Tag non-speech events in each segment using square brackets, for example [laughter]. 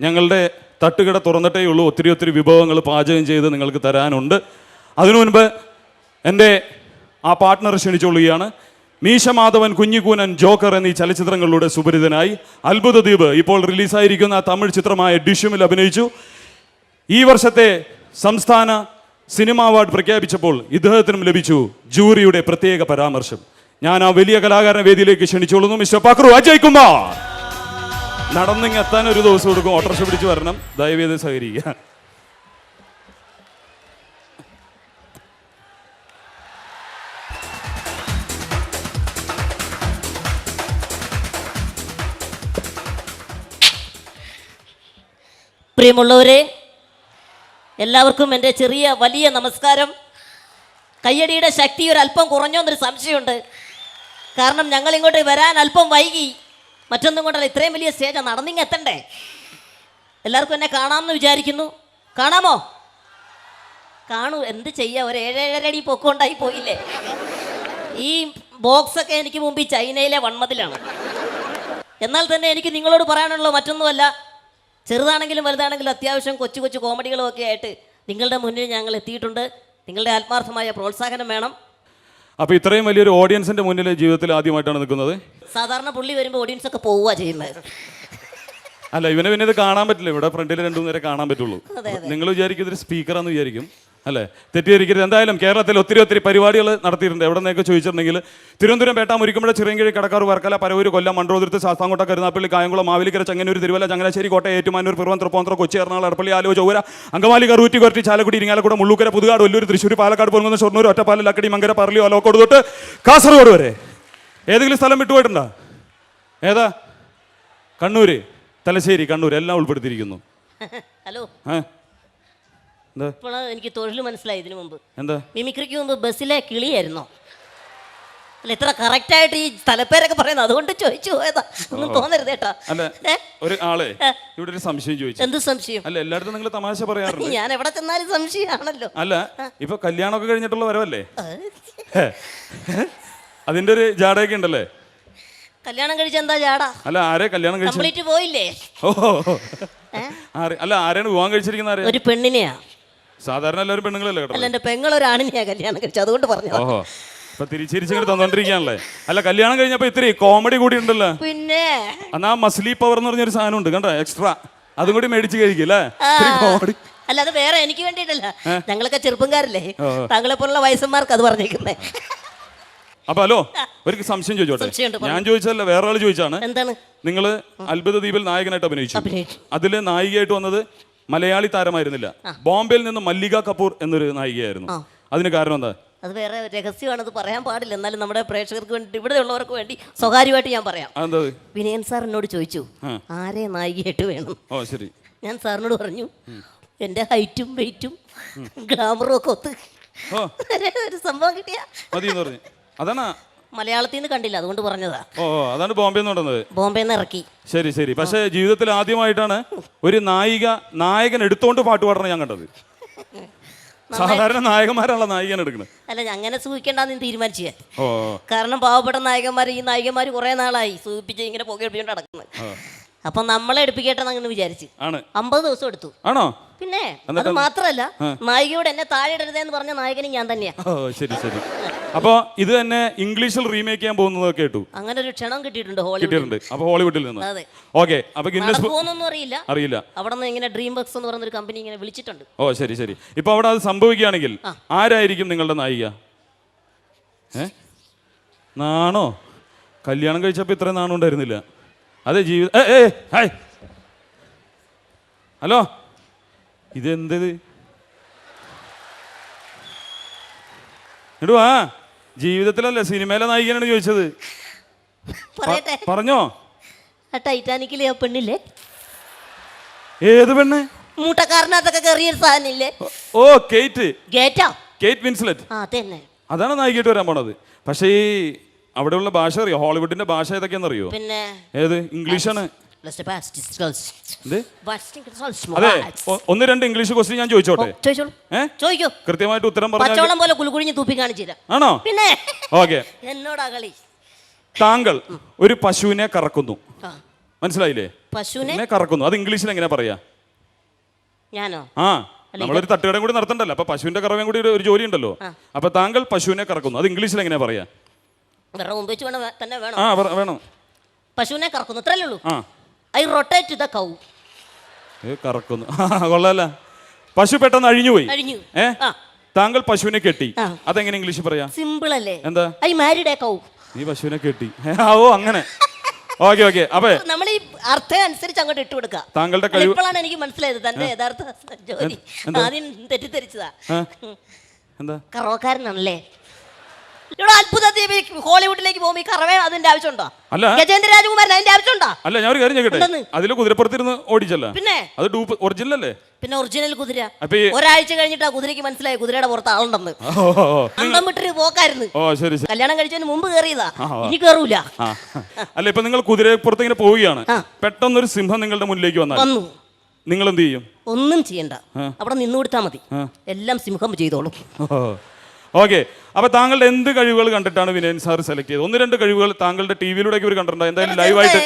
ഞങ്ങളുടെ തട്ടുകട തുറന്നിട്ടേ ഉള്ളൂ. ഒത്തിരി ഒത്തിരി വിഭവങ്ങൾ പാചകം ചെയ്ത് നിങ്ങൾക്ക് തരാനുണ്ട്. അതിനു മുൻപ് എന്റെ ആ പാർട്ട്ണർ ക്ഷണിച്ചുകൊള്ളുകയാണ്. മീശമാധവൻ കുഞ്ഞിക്കൂനൻ ജോക്കർ എന്നീ ചലച്ചിത്രങ്ങളിലൂടെ സുപരിതനായി അത്ഭുത ദ്വീപ് ഇപ്പോൾ റിലീസായിരിക്കുന്ന തമിഴ് ചിത്രമായ ഡിഷുമിൽ അഭിനയിച്ചു. ഈ വർഷത്തെ സംസ്ഥാന സിനിമ അവാർഡ് പ്രഖ്യാപിച്ചപ്പോൾ ഇദ്ദേഹത്തിനും ലഭിച്ചു ജൂറിയുടെ പ്രത്യേക പരാമർശം. ഞാൻ ആ വലിയ കലാകാരൻ വേദിയിലേക്ക് ക്ഷണിച്ചോളുന്നു മിസ്റ്റർ പക്രു അജയ് കുമാർ! നടന്നിങ് എത്താൻ ഒരു ദിവസം കൊടുക്കും ഓട്ടോറിക്ഷ പിടിച്ച് വരണം. ദയവേത് സഹകരിക്കുക. പ്രിയമുള്ളവരെ എല്ലാവർക്കും എന്റെ ചെറിയ വലിയ നമസ്കാരം. കയ്യടിയുടെ ശക്തി ഒരു അല്പം കുറഞ്ഞോ എന്നൊരു സംശയമുണ്ട്. കാരണം ഞങ്ങൾ ഇങ്ങോട്ട് വരാൻ അല്പം വൈകി. മറ്റൊന്നും കൊണ്ടല്ല ഇത്രയും വലിയ സ്റ്റേജ് നടന്നിങ്ങ് എത്തണ്ടേ? എല്ലാവർക്കും എന്നെ കാണാമെന്ന് വിചാരിക്കുന്നു. കാണാമോ? കാണൂ എന്ത് ചെയ്യാ? ഒരു ഏഴേഴരടി പൊക്കോണ്ടായി പോയില്ലേ? ഈ ബോക്സൊക്കെ എനിക്ക് മുമ്പ് ഈ ചൈനയിലെ വൺമതിലാണ് എന്നാൽ തന്നെ എനിക്ക് നിങ്ങളോട് പറയാനുള്ളത് മറ്റൊന്നുമല്ല. ചെറുതാണെങ്കിലും വലുതാണെങ്കിലും അത്യാവശ്യം കൊച്ചു കൊച്ചു കോമഡികളും ഒക്കെ ആയിട്ട് നിങ്ങളുടെ മുന്നിൽ ഞങ്ങൾ എത്തിയിട്ടുണ്ട്. നിങ്ങളുടെ ആത്മാർത്ഥമായ പ്രോത്സാഹനം വേണം. അപ്പൊ ഇത്രയും വലിയൊരു ഓഡിയൻസിന്റെ മുന്നിൽ ജീവിതത്തിൽ ആദ്യമായിട്ടാണ് നിൽക്കുന്നത്. സാധാരണ പുള്ളി വരുമ്പോൾ ഓഡിയൻസ് ഒക്കെ പോവുക ചെയ്യുന്നത്. അല്ല ഇവനെ പിന്നെ ഇത് കാണാൻ പറ്റില്ല. ഇവിടെ ഫ്രണ്ടിൽ രണ്ടു നേരം കാണാൻ പറ്റുള്ളൂ. നിങ്ങൾ വിചാരിക്കും ഇതൊരു സ്പീക്കറാന്ന് വിചാരിക്കും. അല്ലേ? തെറ്റിദ്ധരിക്കരുത്. എന്തായാലും കേരളത്തിൽ ഒത്തിരി ഒത്തിരി പരിപാടികൾ നടത്തിയിട്ടുണ്ട്. എവിടെ നിന്നൊക്കെ ചോദിച്ചിട്ടുണ്ടെങ്കിൽ തിരുവനന്തപുരം പേട്ട മുരിക്കുമ്പഴ ചിറയൻകിഴി കടക്കാർ വർക്കല പരവൂര് കൊല്ലം മണ്ടോതിരത്ത് ശാസ്താംകോട്ട കരുനാപ്പള്ളി കായംകുളം മാവിലിക്കര ചെങ്ങന്നൂർ തിരുവല്ല ചങ്ങനാശ്ശേരി കോട്ടയം ഏറ്റുമാനൂർ പിറവം തൃപ്പൂണിത്തുറ കൊച്ചി എറണാകുളം എടപ്പള്ളി ആലോ ചൊവ്വര അങ്കമാലി കറൂറ്റി കൊരട്ടി ചാലക്കുടി ഇരിങ്ങാലക്കുട മുള്ളൂക്കര പുതുകാട് വല്ലൂർ തൃശ്ശൂർ പാലക്കാട് പോകുന്ന ഷൊർണൂർ ഒറ്റപ്പാലം ലക്കടി മങ്കര പറളി ഒലോക്കോട് തൊട്ട് കാസർഗോഡ് വരെ. ഏതെങ്കിലും സ്ഥലം വിട്ടുപോയിട്ടുണ്ടോ? ഏതാ? കണ്ണൂര്. തലശ്ശേരി കണ്ണൂർ എല്ലാം ഉൾപ്പെടുത്തിയിരിക്കുന്നു. [laughs] ഹലോ. ഇപ്പോൾ എനിക്ക് തൊഴിൽ മനസ്സിലായി ഇതിനു മുമ്പ്. എന്താ? മിമിക്രിക്ക് മുമ്പ് ബസ്സിലെ കിളിയായിരുന്നോ? അല്ല ഇത്ര കറക്റ്റ് ആയിട്ട് ഈ സ്ഥലപ്പേരൊക്കെ പറയുന്നത് അതുകൊണ്ട് ചോദിച്ചു പോയതാ. ഒന്നും തോന്നരുത് കേട്ടോ. അല്ല? ഒരു ആളെ ഇവിടെ ഒരു സംശയം ചോദിച്ചു. എന്ത് സംശയം? അല്ല എല്ലായിടത്തും നിങ്ങൾ തമാശ പറയാറുണ്ട്. ഞാൻ എവിടെ ചെന്നാലും സംശയമാണല്ലോ. അല്ല ഇപ്പൊ കല്യാണമൊക്കെ കഴിഞ്ഞിട്ടുള്ള വരവല്ലേ? അതിന്റെ ഒരു ജാടയൊക്കെ ഉണ്ടല്ലേ? കല്യാണം കഴിച്ച എന്താ ചാടാ അല്ല ആരെ കല്യാണം കഴിച്ചു പോയില്ലേ? ഓ അല്ല ആരെയാണ് വിവാഹം കഴിച്ചിരിക്കുന്ന ഒരു പെണ്ണിനെയാ. സാധാരണ എല്ലാവരും പെണ്ണുങ്ങളല്ലേ കേട്ടോ അല്ല എന്റെ പെങ്ങളൊരാണിനെയാ കല്യാണം കഴിച്ചത്. അതുകൊണ്ട് പറഞ്ഞു? ഓഹോ. ഇപ്പൊ തിരിച്ചിരിച്ചിങ്ങനെ തന്നോണ്ടിരിക്കാണല്ലേ അല്ല കല്യാണം കഴിഞ്ഞപ്പോ ഇത്തിരി കോമഡി കൂടി ഉണ്ടല്ലോ. പിന്നെ? എന്നാ മസ്ലി പവർ എന്ന് പറഞ്ഞൊരു സാധനം ഉണ്ട് കണ്ടോ? എക്സ്ട്രാ അതും കൂടി മേടിച്ച് കഴിക്കും അല്ലേ? ആ. കോമഡി അല്ല അത് വേറെ എനിക്ക് വേണ്ടിയിട്ടല്ല. ഞങ്ങളൊക്കെ ചെറുപ്പക്കാരല്ലേ. താങ്കളെ പോലുള്ള വയസ്സന്മാർക്ക് അത് പറഞ്ഞേക്കുന്നേ. അപ്പൊ ഹലോ ഒരു സംശയം ചോദിച്ചോട്ടെ? സംശയമുണ്ട്, ഞാൻ ചോദിച്ചതല്ല വേറെ ആൾ ചോദിച്ചാണ് എന്താണ്? നിങ്ങൾ അത്ഭുത ദ്വീപിൽ നായകനായിട്ട് അഭിനയിച്ചു. അഭിനയിച്ചു. അതിൽ നായികയായിട്ട് വന്നത് മലയാളി താരമായിരുന്നില്ല. ബോംബെയിൽ നിന്ന് മല്ലിക കപൂർ എന്നൊരു നായികയായിരുന്നു. അതിന് കാരണം എന്താ? അത് വേറെ രഹസ്യമാണ് അത് പറയാൻ പാടില്ല. എന്നാലും നമ്മുടെ പ്രേക്ഷകർക്ക് വേണ്ടി ഇവിടെ ഉള്ളവർക്ക് വേണ്ടി സ്വകാര്യമായിട്ട് ഞാൻ പറയാം? വിനയൻ സാർ എന്നോട് ചോദിച്ചു. ആരെ നായികയായിട്ട് വേണം? ഓ ശരി. ഞാൻ സാറിനോട് പറഞ്ഞു എന്റെ ഹൈറ്റും വെയിറ്റും ഗ്ലാമറും ഒക്കെ ഒത്ത്. [laughs] ഒരു സംഭവം കിട്ടിയ. അതാണ് മലയാളത്തിൽ നിന്ന് കണ്ടില്ല അതുകൊണ്ട് പറഞ്ഞതാ. ഓ ഓ, അതാണ് ബോംബെ എന്ന് പറയുന്നത് ബോംബെയിൽ നിന്ന് ഇറക്കി. ശരി ശരി. പക്ഷേ ജീവിതത്തിൽ ആദ്യമായിട്ടാണ് ഒരു നായിക നായകൻ എടുത്തോണ്ട് പാട്ട് പാടണം ഞാൻ കണ്ടത്. സാധാരണ നായകന്മാരാണല്ലോ നായികൻ എടുക്കുന്നത്. അല്ല ഞാൻ അങ്ങനെ സൂഹിക്കണ്ടെന്ന് തീരുമാനിച്ചേ. ഓ ഓ, കാരണം പാവപ്പെട്ട നായകന്മാർ ഈ നായികന്മാർ കുറേ നാളായി സൂഹിപ്പിച്ച് ഇങ്ങനെ പുകയടിപ്പിച്ചുകൊണ്ട് നടക്കുന്നത്. അപ്പം നമ്മളെ എടുപ്പിക്കട്ടെന്ന് അങ്ങനെ വിചാരിച്ച്. ആണ്. അമ്പത് ദിവസം എടുത്തു. ആണോ? പിന്നെ അത് മാത്രല്ല നായികയോട് എന്നെ താഴെ ഇടരുതെന്ന് പറഞ്ഞ നായകനും ഞാൻ തന്നെയാ. ഓ ശരി ശരി. അപ്പൊ ഇത് തന്നെ ഇംഗ്ലീഷിൽ റീമേക്ക് ചെയ്യാൻ പോകുന്നത് കേട്ടു. അങ്ങനെ ഒരു ക്ഷണം കിട്ടിയിട്ടുണ്ട് ഹോളിവുഡ് കിട്ടിയിട്ടുണ്ട്. അപ്പൊ ഹോളിവുഡിൽ നിന്ന്. അതെ. ഓക്കെ അപ്പൊ ഗിന്നസ് അറിയില്ല. അറിയില്ല. അവിടെ നിന്ന് ഇങ്ങനെ ഡ്രീം ബക്സ് എന്ന് പറയുന്ന ഒരു കമ്പനി ഇങ്ങനെ വിളിച്ചിട്ടുണ്ട്. ഓ ശരി ശരി. ഇപ്പൊ അവിടെ അത് സംഭവിക്കുകയാണെങ്കിൽ ആരായിരിക്കും നിങ്ങളുടെ നായിക? ഏ? നാണോ? കല്യാണം കഴിച്ചപ്പോ ഇത്രയും നാണം ഉണ്ടായിരുന്നില്ല അതെ ജീവിതം ഏ ഏ ഹായ്. ഹലോ? ഇതെന്തത്? ഇടുവാ ജീവിതത്തിലല്ല സിനിമയിലെ നായികനാണ് ചോദിച്ചത്. പറഞ്ഞോ. ആ ടൈറ്റാനിക്കിലെ ആ പെണ്ണില്ലേ? ഏത് പെണ്ണ്? മൂട്ടക്കാരനകത്തൊക്കെ കയറിയൊരു സാധനില്ലേ ഓ കേറ്റ്. ഗേറ്റാ? Kate Winslet. ആ അതന്നെ. അതാണ് നായികയായിട്ട് വരാൻ പോണത്. പക്ഷേ ഈ അവിടെയുള്ള ഭാഷ അറിയോ? ഹോളിവുഡിന്റെ ഭാഷ ഏതൊക്കെയാണെന്ന് അറിയോ പിന്നെ ഏത്? ഇംഗ്ലീഷാണ്. അതെ. ഒന്ന് രണ്ട് ഇംഗ്ലീഷ് ക്വസ്റ്റ്യൻ ഞാൻ ചോദിച്ചോട്ടെ? ചോദിക്കൂ. കൃത്യമായിട്ട് ഉത്തരം പറഞ്ഞു പോലെ കുലുകുഴിഞ്ഞ് തൂപ്പി കാണിച്ചു ആണോ? പിന്നെ ഓക്കെ. എന്നോടാ കളി? താങ്കൾ ഒരു പശുവിനെ കറക്കുന്നു. മനസ്സിലായില്ലേ? പശുവിനെ? കറക്കുന്നു. അത് ഇംഗ്ലീഷിൽ എങ്ങനെ പറയാ? ഞാനോ? ആ. നമ്മളൊരു തട്ടുകടം കൂടി നടത്തണ്ടല്ലോ. അപ്പൊ പശുവിന്റെ കറവയും കൂടി ഒരു- ജോലി ഉണ്ടല്ലോ. അപ്പൊ താങ്കൾ പശുവിനെ കറക്കുന്നു. അത് ഇംഗ്ലീഷിൽ എങ്ങനെ പറയാ? ആ വേണം. പശുവിനെ കറക്കുന്നു. ഇത്രയല്ലേ ഉള്ളൂ ആ. I rotate the cow. കറക്കുന്നു. [laughs] കൊള്ളല്ല പശു പെട്ടെന്ന് അഴിഞ്ഞു പോയി അഴിഞ്ഞു. ഏ? ആ. താങ്കൾ പശുവിനെ കെട്ടി. ആ. അതെങ്ങനെ ഇംഗ്ലീഷിൽ പറയാ? സിമ്പിൾ അല്ലേ? എന്താ? I married a cow. നീ പശുവിനെ കെട്ടി. ഏ, [laughs] ആ, ഓ അങ്ങനെ. Okay okay. അപ്പൊ. നമ്മൾ ഈ അർത്ഥം അനുസരിച്ച് അങ്ങോട്ട് ഇട്ട് കൊടുക്കുക താങ്കളുടെ കഴിവ് ഇപ്പോഴാണ് എനിക്ക് മനസ്സിലായത്? തന്റെ യഥാർത്ഥ ജോലി. ആദ്യം തെറ്റിദ്ധരിച്ചതാ. എന്താ? കറവക്കാരനാണല്ലേ? ഇവിടെ അത്ഭുത ദ്വീപ് ഹോളിവുഡിലേക്ക് പോകുമ്പോൾ ഈ കറവേ അതിന്റെ ആവശ്യമുണ്ടോ? അല്ല. ഗജേന്ദ്ര രാജകുമാരൻ അതിന്റെ ആവശ്യമുണ്ടോ? അല്ല ഞാൻ ഒരു കാര്യം ചോദിക്കട്ടെ? ഉണ്ടെന്ന്. അതിൽ കുതിരപ്പുറത്തിരുന്ന് ഓടിച്ചല്ല? പിന്നെ? അത് ഡൂപ്പ് ഒറിജിനൽ അല്ലേ പിന്നെ ഒറിജിനൽ കുതിര. അപ്പൊ ഈ ഒരാഴ്ച കഴിഞ്ഞിട്ട് ആ കുതിരയ്ക്ക് മനസ്സിലായി കുതിരയുടെ പുറത്ത് ആളുണ്ടെന്ന്. ഓ, ഓ, ഓ. അന്തം വിട്ടൊരു പോക്കായിരുന്നു. ഓ ശരി ശരി. കല്യാണം കഴിച്ചതിന് മുമ്പ് കയറിയതാ ആ, ആ. ഇനി കയറൂല ആ അല്ല ഇപ്പൊ നിങ്ങൾ കുതിരപ്പുറത്ത് ഇങ്ങനെ പോവുകയാണ്. ആ. പെട്ടെന്നൊരു സിംഹം നിങ്ങളുടെ മുന്നിലേക്ക് വന്നാൽ വന്നു. നിങ്ങൾ എന്ത് ചെയ്യും? ഒന്നും ചെയ്യണ്ട. ആ. അവിടെ നിന്നു കൊടുത്താൽ മതി. ആ. എല്ലാം സിംഹം ചെയ്തോളും. ഓക്കെ അപ്പൊ താങ്കളുടെ എന്ത് കഴിവുകൾ കണ്ടിട്ടാണ് വിനയൻ സാർ സെലക്ട് ചെയ്തത്? ഒന്ന് രണ്ട് കഴിവുകൾ താങ്കളുടെ ടി വിയിലൂടെ ഇവർ കണ്ടിട്ടുണ്ടോ? എന്തായാലും ലൈവായിട്ട്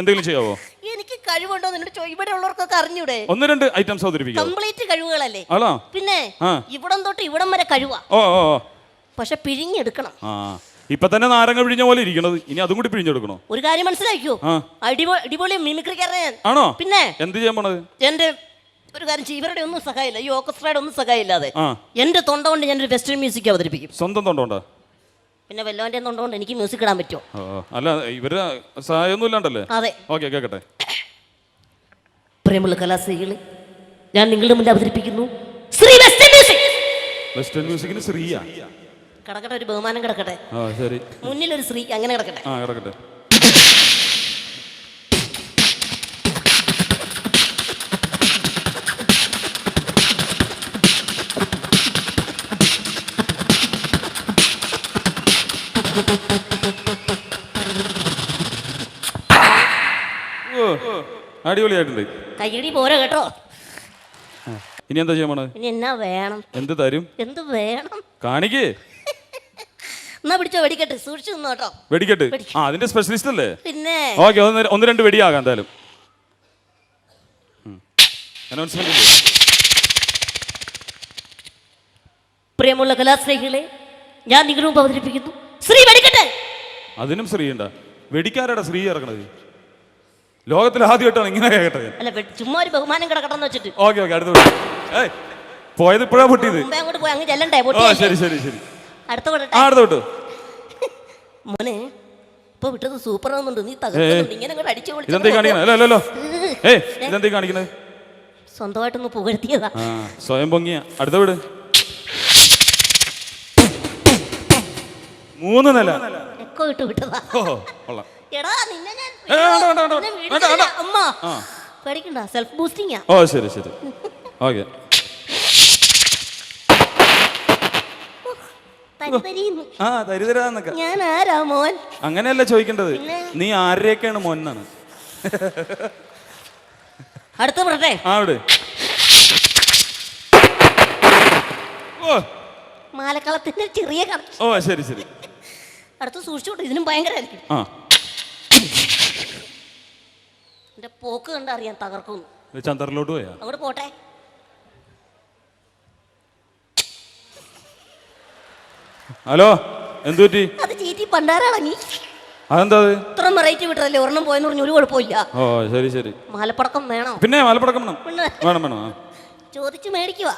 എന്തെങ്കിലും ചെയ്യാവോ? എനിക്ക് കഴിവുണ്ടോ ഇവിടെ ഉള്ളവർക്കൊക്കെ അറിഞ്ഞൂടെ? ഒന്ന് രണ്ട് ഐറ്റംസ് അവതരിപ്പിക്കും കംപ്ലീറ്റ് കഴിവുകളല്ലേ? ആണോ? പിന്നെ ഇവിടം തൊട്ട് ഇവിടം വരെ കഴിവാ. ഓ ഓ. പക്ഷെ പിഴിഞ്ഞെടുക്കണം. ആ. ഇപ്പൊ തന്നെ നാരങ്ങ പിഴിഞ്ഞ പോലെ ഇരിക്കണത്. ഇനി അതും കൂടി പിഴിഞ്ഞെടുക്കണോ? ഒരു കാര്യം മനസ്സിലാക്കിയോ അടിപൊളി മിമിക്രിക്കാരൻ ആണോ? പിന്നെ എന്ത് ചെയ്യാൻ പോണത്? എന്റെ ഒരു കാര്യം ചെയ്യും ഇവരുടെ ഒന്നും സഹായമില്ല. ഈ ഓർക്കസ്ട്രയുടെ ഒന്നും സഹായമില്ലാതെ ആ. എന്റെ തൊണ്ട കൊണ്ട് ഞാനൊരു വെസ്റ്റേൺ മ്യൂസിക് അവതരിപ്പിക്കും. സ്വന്തം തൊണ്ടോണ്ടാ പിന്നെ വല്ലവന്റെ തൊണ്ട കൊണ്ട് എനിക്ക് മ്യൂസിക് ഇടാൻ പറ്റുമോ. അല്ല ഇവർ സഹായമൊന്നും ഇല്ലാണ്ടല്ലേ? അതെ. ഓക്കെ കേക്കട്ടെ. പ്രേമുള്ള കലാസ്ത്രീകളെ ഞാൻ നിങ്ങളുടെ മുന്നിൽ അവതരിപ്പിക്കുന്നു. Shri western music! വെസ്റ്റേൺ മ്യൂസിക്കിന് ശ്രീയാ. കിടക്കട്ടെ ഒരു ബഹുമാനം കിടക്കട്ടെ. ആ ശരി. മുന്നിൽ ഒരു ശ്രീ അങ്ങനെ കിടക്കട്ടെ. ആ കിടക്കട്ടെ. അടിപൊളിയായിട്ടുണ്ട്. കയ്യടി പോരാ കേട്ടോ. ഇനി എന്താ ചെയ്യാൻ പോണത് ഇനി എന്നാ വേണം? എന്ത് തരും? എന്ത് വേണം? കാണിക്കേ. എന്നാ പിടിച്ചോ വെടിക്കട്ടെ. സൂക്ഷിച്ചു ആ അതിന്റെ സ്പെഷ്യലിസ്റ്റ് അല്ലേ? പിന്നെ? ഓക്കെ ഒന്ന് രണ്ട് വെടിയാകാം എന്തായാലും. അനൗൺസ്മെന്റ് പ്രിയമുള്ള കലാസ്നേഹികളെ ഞാൻ നിങ്ങളും അവതരിപ്പിക്കുന്നു. ശ്രീ വെടിക്കട്ടെ. അതിനും ശ്രീ ഉണ്ട വെടിക്കാരുടെ ശ്രീ ഇറങ്ങണത് ലോകത്തിൽ ആദ്യമായിട്ടാണ് ഇങ്ങനെ കേട്ടത് അല്ല വെ- ചുമ്മാ ഒരു ബഹുമാനം കിടക്കട്ടെ എന്ന് വെച്ചിട്ട്. ഓക്കെ ഓക്കെ അടുത്ത വെടി. ഏയ് പോയത് ഇപ്പോഴാ പൊട്ടിയത് മുമ്പേ അങ്ങോട്ട് പോയി അങ്ങ് ചെല്ലണ്ടേ? ഓ പൊട്ടിയല്ലേ? ശരി ശരി ശരി. അടുത്ത ആ വിടട്ടെ അടുത്ത വിട്ടു മോനെ ഇപ്പൊ വിട്ടത് സൂപ്പർ ആവുന്നുണ്ട്. നീ തകർക്കുന്നുണ്ട്. ഇങ്ങനെ അങ്ങോട്ട് അടിച്ചു ഇതെന്തേ കാണിക്കണത് അല്ലോ അല്ലോ അല്ലോ. ഏയ് ഇതെന്തേ കാണിക്കണത് സ്വന്തമായിട്ടൊന്ന് പുകഴ്ത്തിയതാ. ആ സ്വയം പൊങ്ങിയ. അടുത്ത വിട്. മൂന്ന് നില. എക്കോ ഇട്ട് വിട്ടതാ. ഓ കൊള്ളാം. എടാ നിന്നെ ഞാൻ. നിന്നെ അമ്മ. പേടിക്കണ്ട സെൽഫ് ബൂസ്റ്റിംഗാ ഓ ശരി ശരി. ഓക്കെ. ആ ഞാൻ ആരാ മോൻ? അങ്ങനെയല്ല ചോദിക്കേണ്ടത്? പിന്നെ? നീ ആരുടെയൊക്കെയാണ് മോനാണ് അടുത്ത പറട്ടെ. ആ ഇവിടെ ഓ. മാലക്കളത്തിന്റെ ചെറിയ ഓ ശരി ശരി. അടുത്ത് സൂക്ഷിച്ചോട്ടെ ഇതിനും ഭയങ്കരമായിരിക്കും. ആ. എന്റെ പോക്ക് കണ്ടറിയാൻ തകർക്കുന്നു. ഇത് ചന്ദ്രനിലോട്ട് പോയാ? അങ്ങോട്ട് പോട്ടെ. ഹലോ എന്തു പറ്റി? അത് ചീറ്റി പണ്ടാരാളങ്ങി അതെന്താ അത്? ഇത്ര വെറൈറ്റി വിട്ടതല്ലേ ഒരെണ്ണം പോയെന്ന് പറഞ്ഞു ഒരു കുഴപ്പമില്ല ഓ ശരി ശരി. മാലപ്പടക്കം വേണോ? പിന്നെ മലപ്പടക്കം വേണം. പിന്നെ വേണം വേണം ആ. ചോദിച്ചു മേടിക്കുക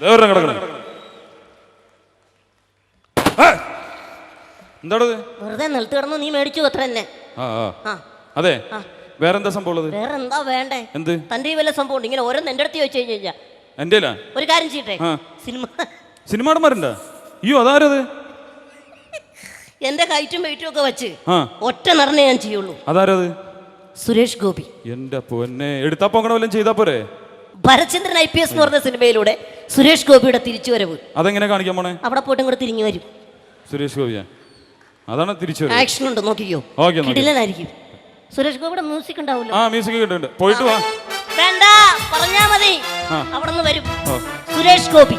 ദേ ഒരെണ്ണം കിടക്കണം എന്താണത്? വെറുതെ നിലത്ത് കിടന്ന് നീ മേടിച്ചു അത്ര തന്നെ. ആ ആ. ആ. അതെ. ആ. വേറെന്താ സംഭവം ഉള്ളത്? വേറെ എന്താ വേണ്ടേ? എന്ത്? തന്റെ ഈ വല്ല സംഭവം ഉണ്ട്? ഇങ്ങനെ ഓരോന്ന് എന്റെ അടുത്ത് ചോദിച്ചു കഴിഞ്ഞാ എന്റെ ഒരു കാര്യം ചെയ്യട്ടെ? ആ. സിനിമ സിനിമാടന്മാരുണ്ടാ? അയ്യോ അതാരത്? എന്റെ ഹൈറ്റും വെയിറ്റും ഒക്കെ വെച്ച് ഒറ്റ നടനെ ഞാൻ ചെയ്യുള്ളൂ. അതാരത്? സുരേഷ് ഗോപി. എന്റെ പൊന്നെ. എടുത്താ പോകണ വല്ലതും ചെയ്താ പോരെ? ഭരചന്ദ്രൻ ഐ പി എസ് എന്ന് പറഞ്ഞ സിനിമയിലൂടെ സുരേഷ് ഗോപിയുടെ തിരിച്ചുവരവ്. അതെങ്ങനെ കാണിക്കാൻ പോണേ? അവിടെ പോയിട്ട് കൂടെ തിരിഞ്ഞു വരും. സുരേഷ് ഗോപിയാ? അതാണ് തിരിച്ചു ആക്ഷൻ ഉണ്ട് നോക്കിക്കോ. കിടിലനായിരിക്കും. സുരേഷ് ഗോപിയുടെ മ്യൂസിക് ഉണ്ടാവില്ല ആ മ്യൂസിക് കിട്ടുന്നുണ്ട് പോയിട്ട് വാ. വേണ്ട പറഞ്ഞാ മതി. അവിടെ നിന്ന് വരും. സുരേഷ് ഗോപി.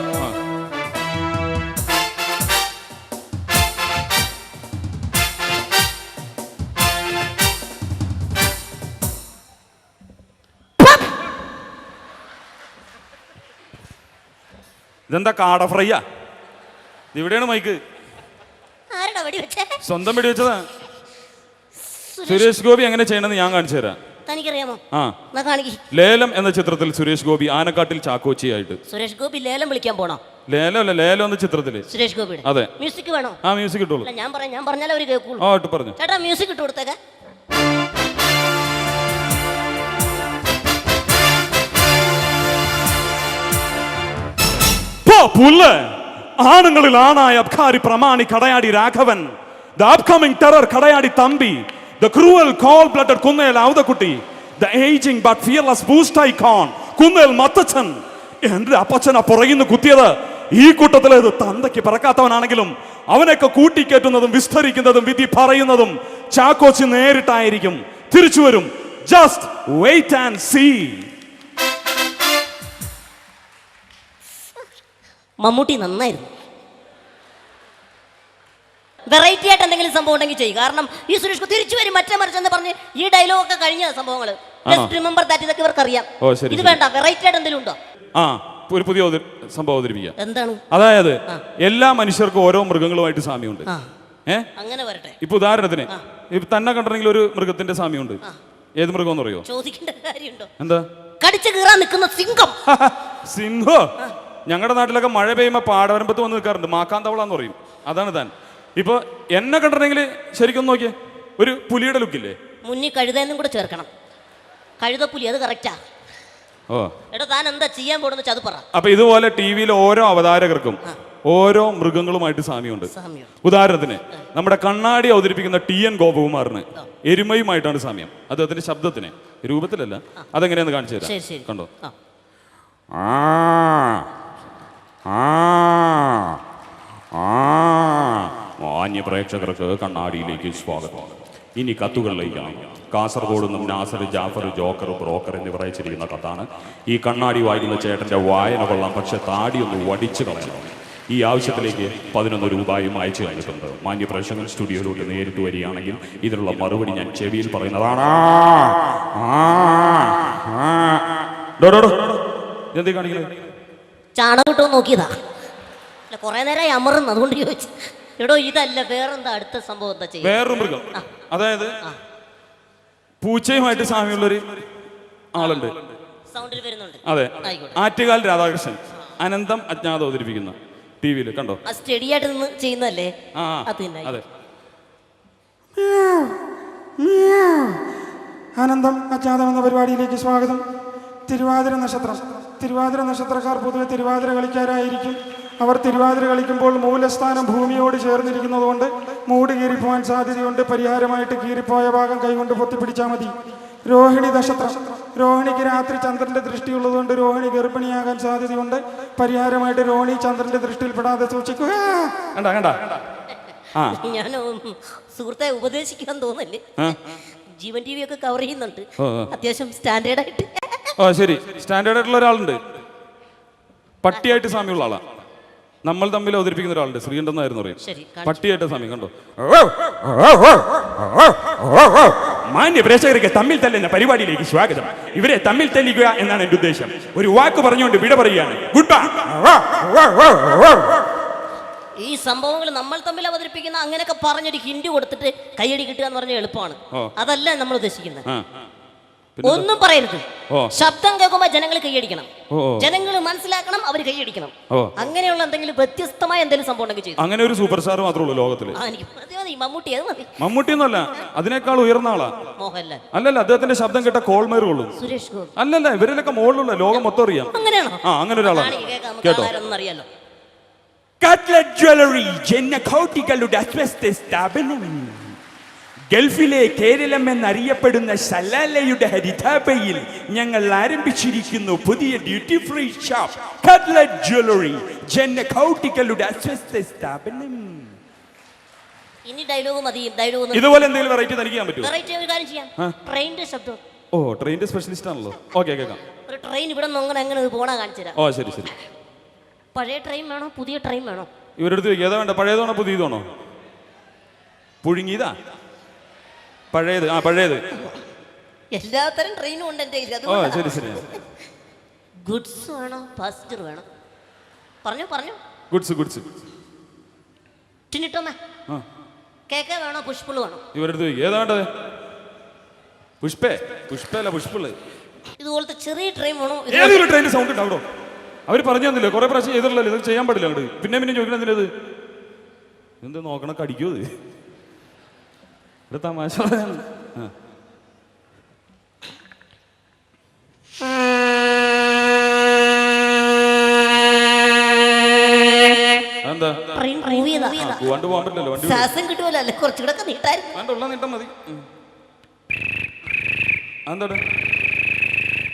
ഇതെന്താ കാട ഫ്രൈയാ? ഇവിടെയാണ് മൈക്ക്. സ്വന്തം വെടി വെച്ചതാ. സുരേഷ് ഗോപി എങ്ങനെ ചെയ്യണമെന്ന് ഞാൻ കാണിച്ചു തരാം. ലേലം എന്ന ചിത്രത്തിൽ സുരേഷ് ഗോപി ആനക്കാട്ടിൽ ചാക്കോച്ചിയായിട്ട്. സുരേഷ് ഗോപി ലേലം വിളിക്കാൻ പോണോ? ലേലം അല്ല ലേലം എന്ന ചിത്രത്തിൽ സുരേഷ് ഗോപി അതെ. മ്യൂസിക് വേണോ? ആ മ്യൂസിക് ഇട്ടോളൂ. ഞാൻ പറയാം ഞാൻ പറഞ്ഞാലേ അവർ കേൾക്കുള്ളൂ. ആ പറഞ്ഞു. ചേട്ടാ മ്യൂസിക് ഇട്ടു കൊടുത്തേക്ക. പോ, പുല്ല്. ആണുങ്ങളിൽ ആണായ അബ്കാരി പ്രമാണി Kadayadi Raghavan. The upcoming terror Kadayadi Thampi. The cruel cold blooded Kunnel Outhakutty the ageing but fearless boost icon Kunnel Mathachan. എന്റെ അപ്പച്ചനെ പുറകിന്ന് കുത്തിയത്. ഈ കൂട്ടത്തിലേത് തന്തയ്ക്ക് പിറക്കാത്തവനാണെങ്കിലും അവനൊക്കെ കൂട്ടിക്കേറ്റുന്നതും വിസ്തരിക്കുന്നതും വിധി പറയുന്നതും ചാക്കോച്ചി നേരിട്ടായിരിക്കും. തിരിച്ചു വരും. Just wait and see Mammootty നന്നായിരുന്നു. വെറൈറ്റി ആയിട്ട് എന്തെങ്കിലും സംഭവം ഉണ്ടെങ്കിൽ ചെയ്യും. കാരണം ഈ സുരേഷ് തിരിച്ചു വരും മറ്റേ മറിച്ചെന്ന് പറഞ്ഞ് ഈ ഡയലോഗ് ഒക്കെ കഴിഞ്ഞ സംഭവങ്ങൾ ജസ്റ്റ് റിമെമ്പർ ദാറ്റ് ഇതൊക്കെ ഇവർക്ക് അറിയാം ഇത്. വേണ്ട വെറൈറ്റി ആയിട്ട് എന്തെങ്കിലും ഉണ്ടോ? ആ ഒരു പുതിയ സംഭവം അവതരിപ്പിക്കാം. എന്താണ്? അതായത് എല്ലാ മനുഷ്യർക്കും ഓരോ മൃഗങ്ങളുമായിട്ട് സാമ്യമുണ്ട്. ആ. ഏ? അങ്ങനെ വരട്ടെ. ഇപ്പൊ ഉദാഹരണത്തിന് ഇപ്പൊ തന്നെ കണ്ടിട്ടുണ്ടെങ്കിൽ ഒരു മൃഗത്തിന്റെ സാമ്യമുണ്ട്. ഏത് മൃഗം എന്ന് പറയുമോ ചോദിക്കേണ്ട കാര്യമുണ്ടോ? എന്താ? കടിച്ചു കീറാൻ നിൽക്കുന്ന സിംഹം. [laughs] സിംഹോ? ഞങ്ങളുടെ നാട്ടിലൊക്കെ മഴ പെയ്യുമ്പോൾ പാടവരമ്പത്ത് വന്ന് നിൽക്കാറുണ്ട്. മാക്കാന്തവള എന്ന് പറയും. അതാണ് താൻ. ഇപ്പൊ എന്നെ കണ്ടിട്ടുണ്ടെങ്കിൽ ശരിക്കും നോക്കിയേ ഒരു പുലിയുടെ ലുക്കില്ലേ മുന്നിൽ കഴുതെന്നും കൂടെ ചേർക്കണം. കഴുതപ്പുലി അത് കറക്റ്റാ ഓ. എടാ താൻ എന്താ ചെയ്യാൻ പോണെന്ന് അത് പറ. അപ്പൊ ഇതുപോലെ ടി വിയിൽ ഓരോ അവതാരകർക്കും ഓരോ മൃഗങ്ങളുമായിട്ട് സാമ്യമുണ്ട്. സാമ്യം ഉദാഹരണത്തിന് നമ്മുടെ കണ്ണാടി അവതരിപ്പിക്കുന്ന ടി എൻ ഗോപകുമാറിന് എരുമയുമായിട്ടാണ് സാമ്യം. അദ്ദേഹത്തിന്റെ ശബ്ദത്തിന് രൂപത്തിലല്ല. അതെങ്ങനെയാന്ന് കാണിച്ചു തരാം. കണ്ടോ? ആ. ആ ആ. മാന്യ പ്രേക്ഷകർക്ക് കണ്ണാടിയിലേക്ക് സ്വാഗതം. ഇനി കത്തുകളിലേക്കാണ് കാസർഗോഡ് നിന്നും നാസർ ജാഫർ ജോക്കർ ബ്രോക്കർ എന്നിവർ അയച്ചിരിക്കുന്ന കത്താണ്. ഈ കണ്ണാടി വായിക്കുന്ന ചേട്ടന്റെ വായന കൊള്ളാം പക്ഷെ താടി ഒന്ന് വടിച്ചു കളയണം. ഈ ആവശ്യത്തിലേക്ക് പതിനൊന്ന് രൂപയും അയച്ചു കഴിഞ്ഞിട്ടുണ്ട് മാന്യ പ്രേക്ഷകൻ സ്റ്റുഡിയോയിലോട്ട് നേരിട്ട് വരികയാണെങ്കിൽ ഇതിനുള്ള മറുപടി ഞാൻ ചെവിയിൽ പറയുന്നതാണ്. ഇതെന്തീ കാണിക്കുന്നത് ചാണകം ഇട്ടോ നോക്കിയതാ. അല്ല കുറെ നേരമായി അമറുന്നു അതുകൊണ്ട് ചോദിച്ചു. എടോ ഇതല്ല വേറെന്താ അടുത്ത സംഭവം എന്താ ചെയ്യുക വേറൊരു മൃഗം. അതായത് പൂച്ചയുമായിട്ട് സാമ്യമുള്ളൊരു ആളുണ്ട്. സൗണ്ടിൽ വരുന്നുണ്ട്. അതെ. ആറ്റുകാൽ രാധാകൃഷ്ണൻ. അനന്തം അജ്ഞാതം അവതരിപ്പിക്കുന്ന ടി വിയിൽ കണ്ടോ? ആ സ്റ്റഡി ആയിട്ട് നിന്ന് ആ, അത് തന്നെ. അതെ. ആനന്ദം അജ്ഞാതം എന്ന പരിപാടിയിലേക്ക് സ്വാഗതം. തിരുവാതിര നക്ഷത്രം. തിരുവാതിര നക്ഷത്രക്കാർ പൊതുവെ തിരുവാതിര കളിക്കാരായിരിക്കും. അവർ തിരുവാതിര കളിക്കുമ്പോൾ മൂലസ്ഥാനം ഭൂമിയോട് ചേർന്നിരിക്കുന്നതുകൊണ്ട് മൂട് കീറിപ്പോവാൻ സാധ്യതയുണ്ട്. പരിഹാരമായിട്ട് കീറിപ്പോയ ഭാഗം കൈകൊണ്ട് പൊത്തിപ്പിടിച്ചാൽ മതി. രോഹിണി നക്ഷത്രം. രോഹിണിക്ക് രാത്രി ചന്ദ്രന്റെ ദൃഷ്ടിയുള്ളതുകൊണ്ട് രോഹിണി ഗർഭിണിയാകാൻ സാധ്യതയുണ്ട്. പരിഹാരമായിട്ട് രോഹിണി ചന്ദ്രന്റെ ദൃഷ്ടിയിൽപ്പെടാതെ സൂക്ഷിക്കുക. കണ്ട ഞാൻ സുഹൃത്തെ ഉപദേശിക്കാൻ തോന്നല്ലേ. ജീവൻ ടി വി ഒക്കെ കവർ ചെയ്യുന്നുണ്ട്. അത്യാവശ്യം സ്റ്റാൻഡേർഡ് ആയിട്ട് ഓ ശരി. സ്റ്റാൻഡേർഡ് ആയിട്ടുള്ള ഒരാളുണ്ട്. പട്ടിയായിട്ട് സാമ്യമുള്ള ആളാണ് നമ്മൾ തമ്മിൽ അവതരിപ്പിക്കുന്ന ഒരാളുണ്ട്. ശ്രീകണ്ഠൻ എന്നായിരുന്നു പറയും. ശരി കാണിച്ചു. പട്ടിയായിട്ട് സാമ്യം കണ്ടോ? മാന്യ പ്രേക്ഷകർക്ക് തമ്മിൽ തല്ലുന്ന പരിപാടിയിലേക്ക് സ്വാഗതം. ഇവരെ തമ്മിൽ തല്ലിക്കുക എന്നാണ് എന്റെ ഉദ്ദേശം. ഒരു വാക്ക് പറഞ്ഞുകൊണ്ട് വിട പറയുകയാണ്. ഗുഡ് ബൈ ഈ സംഭവങ്ങൾ നമ്മൾ തമ്മിൽ അവതരിപ്പിക്കുന്ന അങ്ങനെയൊക്കെ പറഞ്ഞൊരു ഹിന്റ് കൊടുത്തിട്ട് കൈയടി കിട്ടുക എന്ന് പറഞ്ഞാൽ എളുപ്പമാണ്. അതല്ല നമ്മൾ ഉദ്ദേശിക്കുന്നത്. ഒന്നും പറയരുത്. ശബ്ദം കേൾക്കുമ്പോൾ ജനങ്ങൾ കൈയടിക്കണം. ജനങ്ങൾ മനസ്സിലാക്കണം അവർ കൈയടിക്കണം. അങ്ങനെയുള്ള എന്തെങ്കിലും വ്യത്യസ്തമായ എന്തെങ്കിലും സംഭവം ഉണ്ടെങ്കിൽ ചെയ്തു. അങ്ങനെ ഒരു സൂപ്പർ സ്റ്റാർ മാത്രമേ ഉള്ളൂ ലോകത്തിൽ മതി മമ്മൂട്ടി അത് മതി. മമ്മൂട്ടിയൊന്നുമല്ല അതിനേക്കാൾ ഉയർന്ന ആളാ. മോഹൻലാൽ. അല്ലല്ല അദ്ദേഹത്തിന്റെ ശബ്ദം കേട്ട കോൾമേർ കൊള്ളും സുരേഷ് ഗോപി. അല്ലല്ല ഇവരിലൊക്കെ മുകളിലുള്ള ലോകം മൊത്തം അറിയാം. അങ്ങനെയാണോ? ആ അങ്ങനെ ഒരാളാണ്. കേട്ടോ? അറിയാലോ. കട്ട്ലറ്റ് ജ്വല്ലറി ജനകൗട്ടികളുടെ അസ്വസ്ഥ സ്ഥാപനം. ഗൾഫിലെ കേരളം എന്നറിയപ്പെടുന്ന സലാലയുടെ ഹരിതാപയിൽ ഞങ്ങൾ ആരംഭിച്ചിരിക്കുന്നു പുതിയ duty free shop cutlet jewellery ജനകൗട്ടികളുടെ അസ്വസ്ഥ സ്ഥാപനം. ഇനി ഡയലോഗ് മതി ഡയലോഗ് ഇതുപോലെ എന്തെങ്കിലും വെറൈറ്റി നൽകിയാൻ പറ്റുമോ? വെറൈറ്റി ഒരു കാര്യം ചെയ്യാം. ട്രെയിനിന്റെ ശബ്ദം. ഓ ട്രെയിനിന്റെ സ്പെഷ്യലിസ്റ്റ് ആണല്ലോ. ഓക്കെ കേൾക്കാം. ഒരു ട്രെയിൻ ഇവിടെ നിന്ന് അങ്ങനെ അങ്ങനെ പോണ കാണിച്ചു തരാം ഓ ശരി ശരി. പഴയ ട്രെയിൻ വേണോ പുതിയ ട്രെയിൻ വേണോ? ഇവരെടുത്ത് അടുത്ത് ചോദിക്കുക, ഏതാ വേണ്ട പഴയതാണോ പുതിയതാണോ? പുഴുങ്ങിയതാ. പഴയത് ആ പഴയത്. എല്ലാത്തരം ട്രെയിനും ഉണ്ട് എന്റെ കയ്യിൽ ഓ അതുകൊണ്ടാ. ശരി ശരി. ഗുഡ്സ് വേണോ പാസഞ്ചർ വേണോ? പറഞ്ഞു പറഞ്ഞു. ഗുഡ്സ് ഗുഡ്സ് ടിനിട്ടോമേ ആ. കേക്ക് വേണോ പുഷ്പുള്ള വേണോ? ഇവരെടുത്ത് അടുത്ത് ചോദിക്കുക, ഏതാ വേണ്ടത്? പുഷ്പേ പുഷ്പല്ല പുഷ്പുള്ള് ഇതുപോലത്തെ ചെറിയ ട്രെയിൻ വേണോ? ഇത് ഏതൊരു ട്രെയിൻ സൗണ്ട് ഉണ്ടാവോ അവർ പറഞ്ഞു തന്നില്ലേ കുറെ പ്രാവശ്യം ചെയ്തിട്ടില്ല ഇത് ചെയ്യാൻ പാടില്ല അങ്ങോട്ട് പിന്നെ പിന്നെ ചോദിക്കണം എന്തിനത് എന്ത് നോക്കണം കടിക്കോ ഇത്? ഇവിടെ തമാശ എന്താ പോവാൻ പോവാണ്ട് പോകാൻ പറ്റില്ലല്ലോ വണ്ടി വിടും. ശ്വാസം കിട്ടുമല്ലോ അല്ലെ? കുറച്ചുകൂടെ ഒക്കെ നീട്ടായിരുന്നു വേണ്ട ഉള്ള നീട്ടം മതി. ഉം. അതെന്താണ്?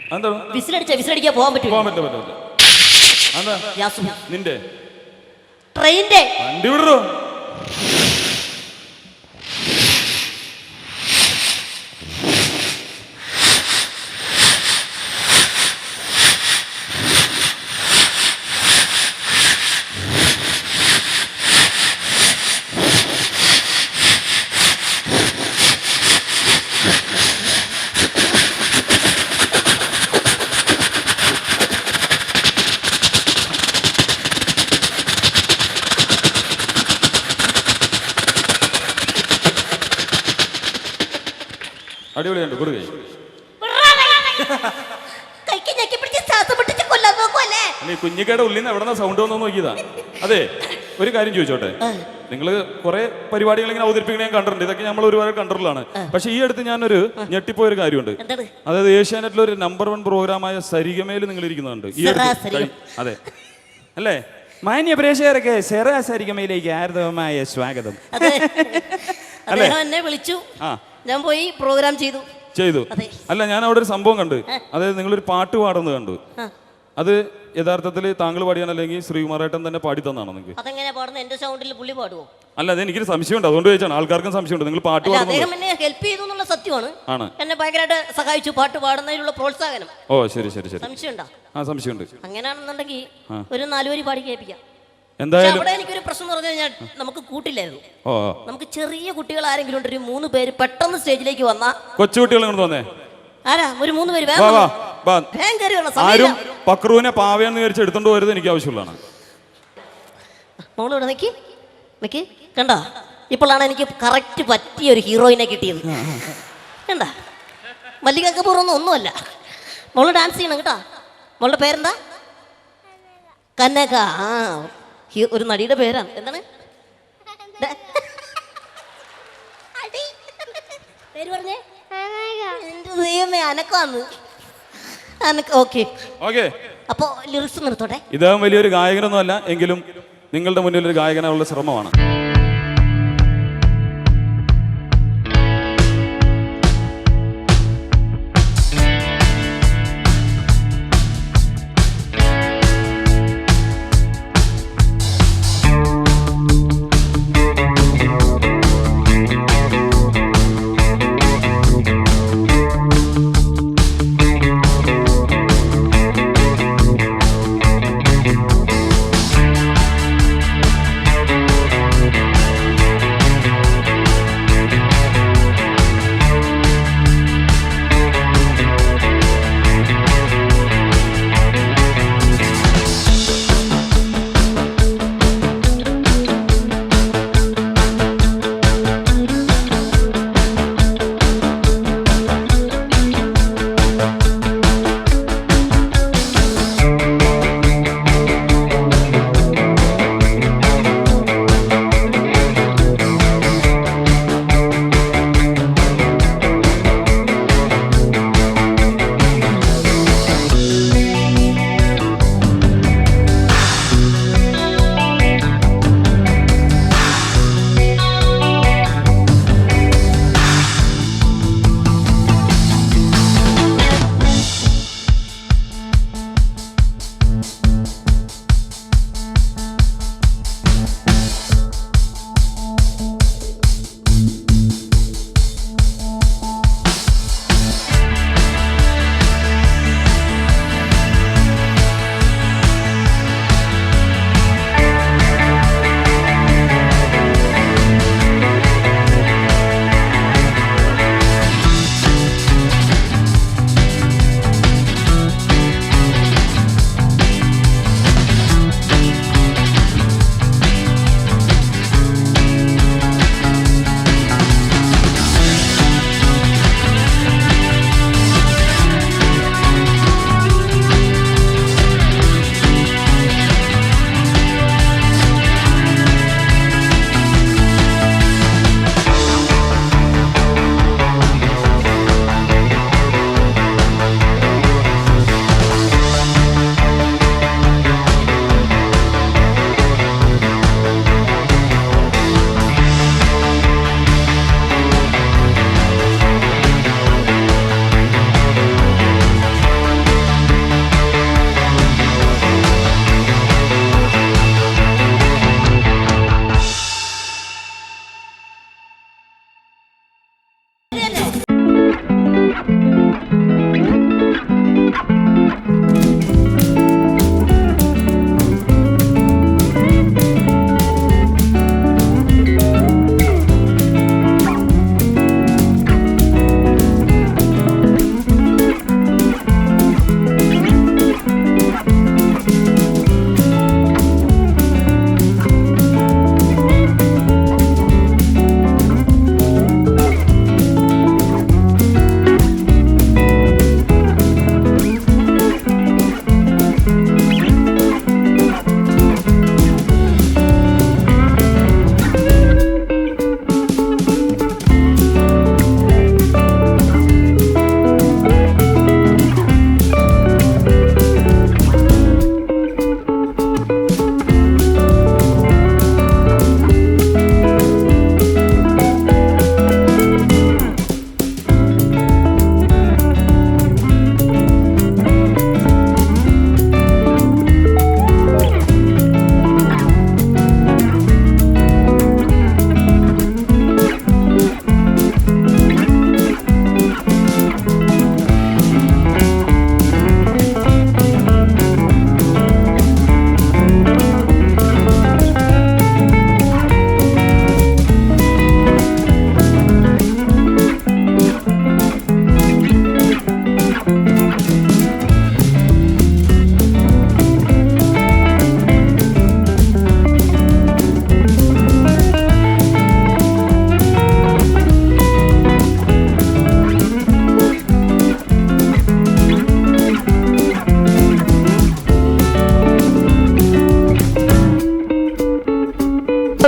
അതെന്താണ്? വിസിലടിച്ച വിസിലടിക്കാൻ പോകാൻ പറ്റുമോ പോകാൻ പറ്റില്ല പറ്റില്ല അതെന്താ യാസു നിന്റെ. ട്രെയിന്റെ വണ്ടി വിടറോ അടിപൊളിയുണ്ട് കൊടുക്കേ കൈക്ക് ഞെക്കി പിടിച്ച് ശ്വാസം പിടിച്ച് കൊല്ലാൻ നോക്കുമല്ലേ അല്ല ഈ എവിടെ സൗണ്ട് വന്നു നോക്കിയതാ. അതെ ഒരു കാര്യം ചോദിച്ചോട്ടെ. നിങ്ങൾ കുറെ പരിപാടികൾ ഇങ്ങനെ അവതരിപ്പിക്കണേ ഞാൻ കണ്ടിട്ടുണ്ട്. ഇതൊക്കെ നമ്മൾ ഒരുപാട് കണ്ടിട്ടുള്ളതാണ്. പക്ഷെ ഈ അടുത്ത് ഞാനൊരു ഞെട്ടിപ്പോയ ഒരു കാര്യമുണ്ട്. എന്താണ്? അതായത് ഏഷ്യാനെറ്റിലെ ഒരു നമ്പർ വൺ പ്രോഗ്രാമായ സരിഗമയിൽ നിങ്ങൾ ഇരിക്കുന്നുണ്ട് ഈ അടുത്ത് അതെ. അല്ലേ? മാന്യ പ്രേക്ഷകരൊക്കെ സെറാ സരിഗമയിലേക്ക് ആർദവമായ സ്വാഗതം. [laughs] എന്നെ വിളിച്ചു. ഞാൻ പോയി പ്രോഗ്രാം ചെയ്തു. ചെയ്തു. അല്ല ഞാൻ അവിടെ ഒരു സംഭവം കണ്ടു. അതായത് നിങ്ങളൊരു പാട്ട് പാടുന്നത് കണ്ടു. അത് യഥാർത്ഥത്തിൽ താങ്കൾ പാടിയാണ് അല്ലെങ്കിൽ ശ്രീകുമാറേട്ടൻ തന്നെ പാടി തന്നാണോ നിങ്ങൾക്ക്? അതെങ്ങനെ പാടുന്ന? എന്റെ സൗണ്ടിൽ പുള്ളി പാടുവോ? അല്ല അത് എനിക്കൊരു സംശയമുണ്ട് അതുകൊണ്ട് ചോദിച്ചാണ്. ആൾക്കാർക്കും സംശയമുണ്ട്. നിങ്ങൾ പാട്ട് അല്ല പാടുന്നത് അദ്ദേഹം എന്നെ ഹെൽപ്പ് ചെയ്തു എന്നുള്ള സത്യമാണ്. ആണ്. എന്നെ ഭയങ്കരമായിട്ട് സഹായിച്ചു. പാട്ട് പാടുന്നതിനുള്ള പ്രോത്സാഹനം. ഓ ശരി ശരി ശരി. സംശയമുണ്ടോ? ആ സംശയമുണ്ട്. അങ്ങനെയാണെന്നുണ്ടെങ്കിൽ ഒരു നാലുവരി പാടി കേൾപ്പിക്കാം. പക്ഷെ എന്തായാലും അവിടെ എനിക്കൊരു പ്രശ്നം എന്ന് പറഞ്ഞു കഴിഞ്ഞാൽ നമുക്ക് കൂട്ടില്ലായിരുന്നു. ഓ നമുക്ക് ചെറിയ കുട്ടികൾ ആരെങ്കിലും ഉണ്ട് ഒരു മൂന്ന് പേര് പെട്ടെന്ന് സ്റ്റേജിലേക്ക് വന്നാ കൊച്ചുകുട്ടികൾ ഇങ്ങോട്ട് വന്നേ? ആരാ? ഒരു മൂന്ന് പേര്. വാ വേഗം വാ. വന്നോ. ആരും പക്രുവിനെ പാവയെന്ന് വിചാരിച്ച് എടുത്തോണ്ട് വരുന്നത് എനിക്ക് ആവശ്യമുള്ളതാണ്. മോളിവിടെ നിൽക്കി നിൽക്കി കണ്ടോ? ഇപ്പോഴാണ് എനിക്ക് കറക്റ്റ് പറ്റിയ ഒരു ഹീറോയിനെ കിട്ടിയത്. കണ്ട? മല്ലിക കപൂർ ഒന്നും ഒന്നുമല്ല. മോൾ ഡാൻസ് ചെയ്യണം കേട്ടോ. മോളുടെ പേരെന്താ? കനക. ആ ഒരു നടിയുടെ പേരാണ്. എന്താണ്. പേര് പറഞ്ഞേ? എന്റെ ദൈവമേ അനക്കാന്ന് അനക്ക ഓക്കെ. ഓക്കെ. അപ്പോ ലിറിക്സ് നിർത്തോട്ടെ. ഇദ്ദേഹം വലിയൊരു ഗായകനൊന്നും അല്ല എങ്കിലും നിങ്ങളുടെ മുന്നിൽ ഒരു ഗായകനായുള്ള ശ്രമമാണ്.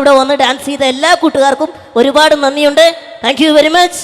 ഇവിടെ വന്ന് ഡാൻസ് ചെയ്ത എല്ലാ കൂട്ടുകാർക്കും ഒരുപാട് നന്ദിയുണ്ട്. Thank you very much